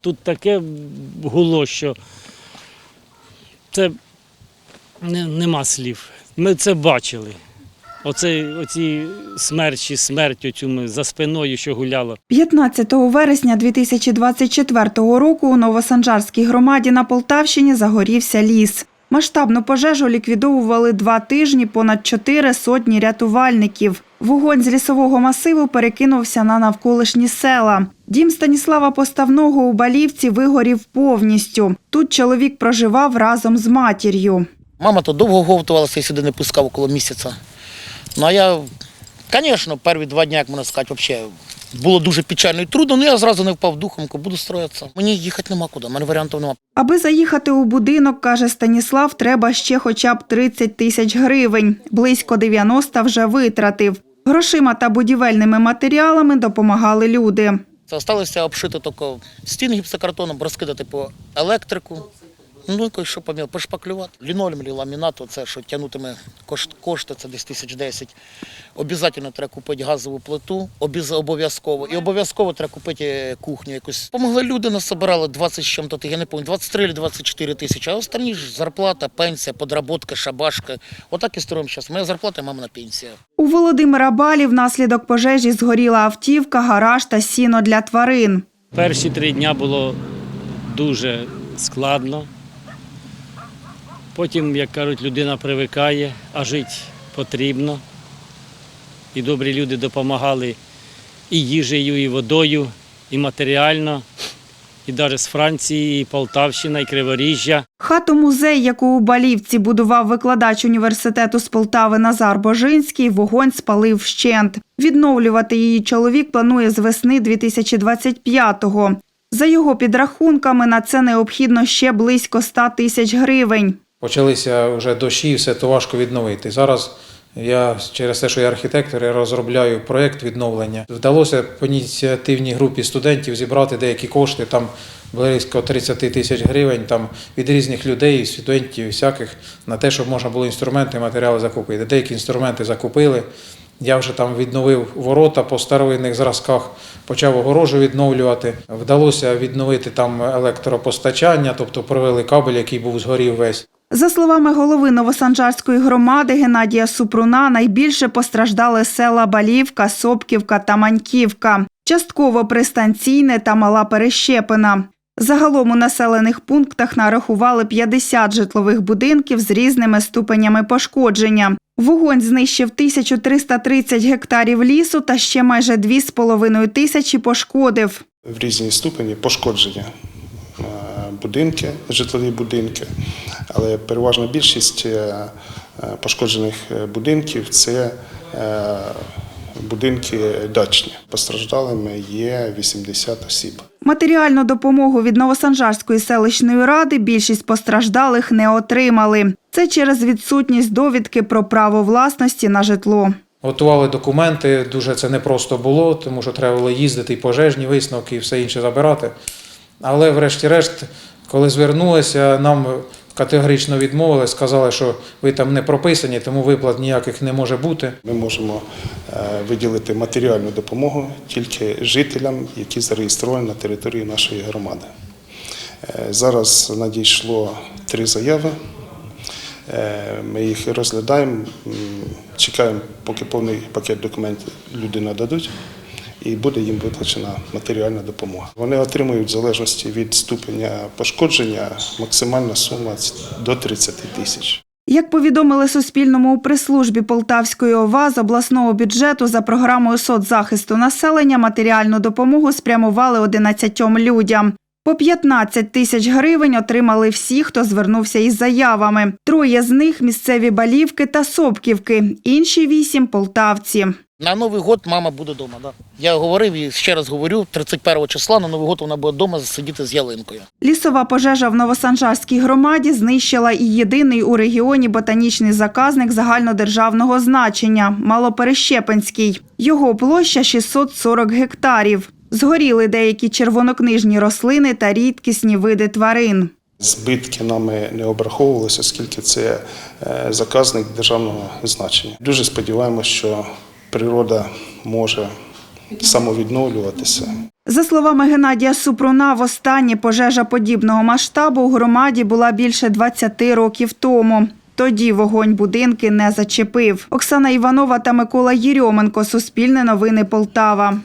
Тут таке гуло, що це не, нема слів. Ми це бачили. Оце, оці смерчі, смерть оцю ми за спиною, що гуляло. 15 вересня 2024 року у Новосанжарській громаді на Полтавщині загорівся ліс. Масштабну пожежу ліквідовували два тижні понад чотири сотні рятувальників. Вогонь з лісового масиву перекинувся на навколишні села. Дім Станіслава Поставного у Балівці вигорів повністю. Тут чоловік проживав разом з матір'ю. Мама то довго говтувалася і сюди не пускав около місяця. Ну а я, звісно, перші два дні, як можна сказати, взагалі було дуже печально і трудно, але я зразу не впав духом, буду строїтися. Мені їхати нема куди, мене варіантів нема. Аби заїхати у будинок, каже Станіслав, треба ще хоча б 30 тисяч гривень. Близько 90 вже витратив. Грошима та будівельними матеріалами допомагали люди. Це залишилося обшити тільки стін гіпсокартоном, розкидати по електрику. Ну, і що поміл, пошпаклювати. Лінолеум, чи ламінат, це що тягнутиме кошт, кошти, це десь тисяч десять. Обов'язково треба купити газову плиту, обов'язково. І обов'язково треба купити е, кухню якусь. Помогли люди, нас собирали 20 з чим-то, я не пам'ятаю, 23 чи 24 тисячі, а останні ж зарплата, пенсія, подработка, шабашка. Отак і строїмо зараз. Моя зарплата, мамина пенсія. У Володимира Балі внаслідок пожежі згоріла автівка, гараж та сіно для тварин. Перші три дні було дуже складно. Потім, як кажуть, людина привикає, а жити потрібно. І добрі люди допомагали і їжею, і водою, і матеріально, і навіть з Франції, і Полтавщина, і Криворіжжя. Хату-музей, яку у Балівці будував викладач університету з Полтави Назар Божинський, вогонь спалив вщент. Відновлювати її чоловік планує з весни 2025-го. За його підрахунками, на це необхідно ще близько 100 тисяч гривень. Почалися вже дощі, все то важко відновити. Зараз я через те, що я архітектор, я розробляю проєкт відновлення. Вдалося по ініціативній групі студентів зібрати деякі кошти, там близько 30 тисяч гривень там, від різних людей, студентів, всяких, на те, щоб можна було інструменти, матеріали закупити. Деякі інструменти закупили. Я вже там відновив ворота по старовинних зразках, почав огорожу відновлювати. Вдалося відновити там електропостачання, тобто провели кабель, який був згорів весь. За словами голови Новосанжарської громади Геннадія Супруна, найбільше постраждали села Балівка, Сопківка та Маньківка, частково пристанційне та Мала Перещепина. Загалом у населених пунктах нарахували 50 житлових будинків з різними ступенями пошкодження. Вогонь знищив 1330 гектарів лісу та ще майже 2,5 тисячі пошкодив. в різні ступені пошкодження будинки, житлові будинки, але переважна більшість е, е, пошкоджених е, будинків це будинки дачні. Постраждалими є 80 осіб. Матеріальну допомогу від Новосанжарської селищної ради більшість постраждалих не отримали. Це через відсутність довідки про право власності на житло. Готували документи, дуже це непросто було, тому що треба було їздити і пожежні висновки, і все інше забирати. Але, врешті-решт, коли звернулися, нам категорично відмовили, сказали, що ви там не прописані, тому виплат ніяких не може бути. Ми можемо е, виділити матеріальну допомогу тільки жителям, які зареєстровані на території нашої громади. Е, Зараз надійшло три заяви. Е, Ми їх розглядаємо, чекаємо, поки повний пакет документів люди нададуть, і буде їм виплачена матеріальна допомога. Вони отримують в залежності від ступеня пошкодження максимальна сума до 30 тисяч. Як повідомили Суспільному у прес-службі Полтавської ОВА, з обласного бюджету за програмою соцзахисту населення матеріальну допомогу спрямували 11 людям. По 15 тисяч гривень отримали всі, хто звернувся із заявами. Троє з них – місцеві Балівки та Сопківки, інші вісім – полтавці. На Новий год мама буде вдома. Да. Я говорив і ще раз говорю, 31 числа на Новий год вона буде вдома сидіти з ялинкою. Лісова пожежа в Новосанжарській громаді знищила і єдиний у регіоні ботанічний заказник загальнодержавного значення – Малоперещепинський. Його площа – 640 гектарів. Згоріли деякі червонокнижні рослини та рідкісні види тварин. Збитки нами не обраховувалися, оскільки це е, заказник державного значення. Дуже сподіваємося, що природа може самовідновлюватися. За словами Геннадія Супруна, востаннє пожежа подібного масштабу у громаді була більше 20 років тому. Тоді вогонь будинки не зачепив. Оксана Іванова та Микола Єрьоменко. Суспільне новини Полтава.